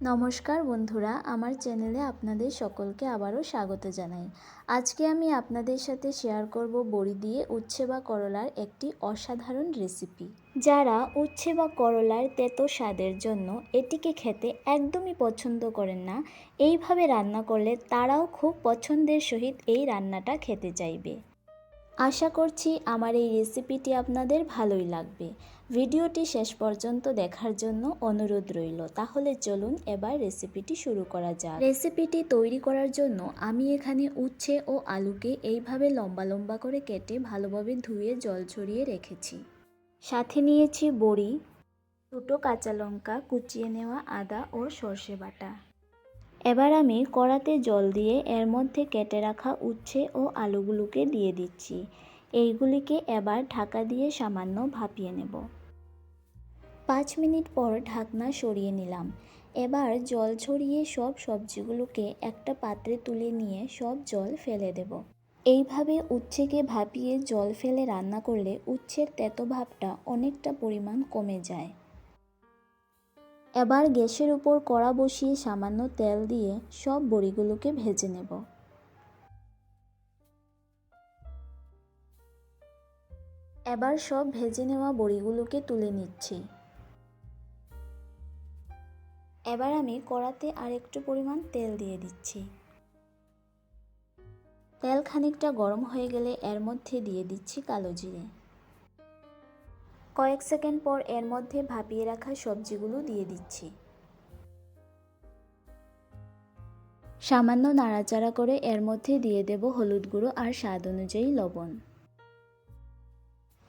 নমস্কার বন্ধুরা, আমার চ্যানেলে আপনাদের সকলকে আবারও স্বাগত জানাই। আজকে আমি আপনাদের সাথে শেয়ার করব বড়ি দিয়ে উচ্ছে বা করলার একটি অসাধারণ রেসিপি যারা উচ্ছে বা করলার তেতো স্বাদের জন্য এটিকে খেতে একদমই পছন্দ করেন না, এইভাবে রান্না করলে তারাও খুব পছন্দের সহিত এই রান্নাটা খেতে চাইবে। আশা করছি আমার এই রেসিপিটি আপনাদের ভালোই লাগবে। ভিডিওটি শেষ পর্যন্ত দেখার জন্য অনুরোধ রইল। তাহলে চলুন এবার রেসিপিটি শুরু করা যাক। রেসিপিটি তৈরি করার জন্য আমি এখানে উচ্ছে ও আলুকে এইভাবে লম্বা লম্বা করে কেটে ভালোভাবে ধুয়ে জল ছড়িয়ে রেখেছি। সাথে নিয়েছি বড়ি, দুটো কাঁচা লঙ্কা, কুচিয়ে নেওয়া আদা ও সর্ষে বাটা। এবার আমি কড়াতে জল দিয়ে এর মধ্যে কেটে রাখা উচ্ছে ও আলুগুলোকে দিয়ে দিচ্ছি। এইগুলিকে এবার ঢাকা দিয়ে সামান্য ভাপিয়ে নেব। পাঁচ মিনিট পর ঢাকনা সরিয়ে নিলাম। এবার জল ছড়িয়ে সব সবজিগুলোকে একটা পাত্রে তুলে নিয়ে সব জল ফেলে দেব। এইভাবে উচ্ছেকে ভাপিয়ে জল ফেলে রান্না করলে উচ্ছের তেতো ভাবটা অনেকটা পরিমাণ কমে যায়। এবার গ্যাসের উপর কড়া বসিয়ে সামান্য তেল দিয়ে সব বড়িগুলোকে ভেজে নেব। এবার সব ভেজে নেওয়া বড়িগুলোকে তুলে নিচ্ছি। এবার আমি কড়াতে আর একটু পরিমাণ তেল দিয়ে দিচ্ছি। তেল খানিকটা গরম হয়ে গেলে এর মধ্যে দিয়ে দিচ্ছি কালো জিরে। কয়েক সেকেন্ড পর এর মধ্যে ভাপিয়ে রাখা সবজিগুলো দিয়ে দিচ্ছি। সামান্য নাড়াচাড়া করে এর মধ্যে দিয়ে দেব হলুদ গুঁড়ো আর স্বাদ অনুযায়ী লবণ।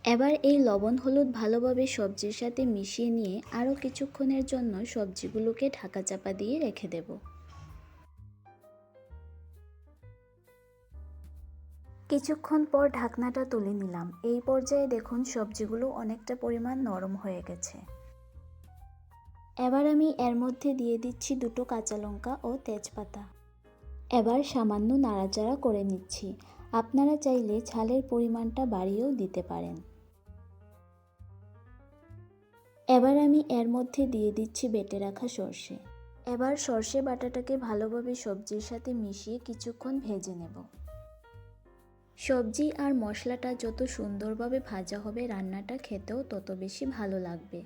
এবার এই লবণ হলুদ ভালোভাবে সবজির সাথে মিশিয়ে নিয়ে আরও কিছুক্ষণের জন্য সবজিগুলোকে ঢাকা চাপা দিয়ে রেখে দেব। কিছুক্ষণ পর ঢাকনাটা তুলে নিলাম। এই পর্যায়ে দেখুন সবজিগুলো অনেকটা পরিমাণ নরম হয়ে গেছে। এবার আমি এর মধ্যে দিয়ে দিচ্ছি দুটো কাঁচা লঙ্কা ও তেজপাতা। এবার সামান্য নাড়াচাড়া করে নিচ্ছি। আপনারা চাইলে ঝালের পরিমাণটা বাড়িয়েও দিতে পারেন। এবার আমি এর মধ্যে দিয়ে দিচ্ছি বেটে রাখা সর্ষে। এবার সর্ষে বাটাটাকে ভালোভাবে সবজির সাথে মিশিয়ে কিছুক্ষণ ভেজে নেব। সবজি আর মশলাটা যত সুন্দরভাবে ভাজা হবে রান্নাটা খেতেও তত বেশি ভালো লাগবে।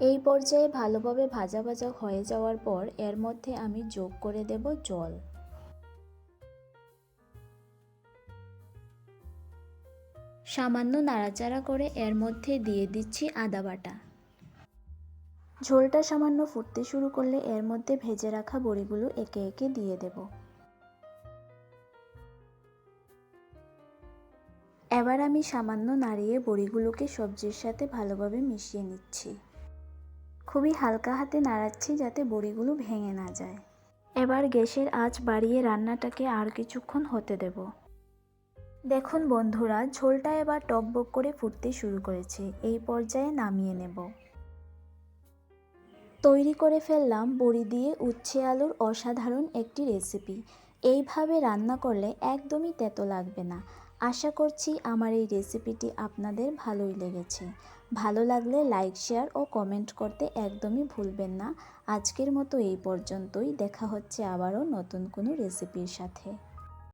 এই পর্যায়ে ভালোভাবে ভাজা ভাজা হয়ে যাওয়ার পর এর মধ্যে আমি যোগ করে দেব জল। সামান্য নাড়াচাড়া করে এর মধ্যে দিয়ে দিচ্ছি আদা বাটা। ঝোলটা সামান্য ফুটতে শুরু করলে এর মধ্যে ভেজে রাখা বড়িগুলো একে একে দিয়ে দেব। এবার আমি সামান্য নাড়িয়ে বড়িগুলোকে সবজির সাথে ভালোভাবে মিশিয়ে নিচ্ছি। খুবই হালকা হাতে নাড়াচ্ছি যাতে বড়িগুলো ভেঙে না যায়। এবার গ্যাসের আঁচ বাড়িয়ে রান্নাটাকে আর কিছুক্ষণ হতে দেব। দেখুন বন্ধুরা, ঝোলটা এবার টকবক করে ফুটতে শুরু করেছে। এই পর্যায়ে নামিয়ে নেব। তৈরি করে ফেললাম বড়ি দিয়ে উচ্ছে আলুর অসাধারণ একটি রেসিপি। এইভাবে রান্না করলে একদমই তেতো লাগবে না। আশা করছি আমার এই রেসিপিটি আপনাদের ভালোই লেগেছে। ভালো লাগলে লাইক, শেয়ার ও কমেন্ট করতে একদমই ভুলবেন না। আজকের মতো এই পর্যন্তই। দেখা হচ্ছে আবারও নতুন কোনো রেসিপির সাথে।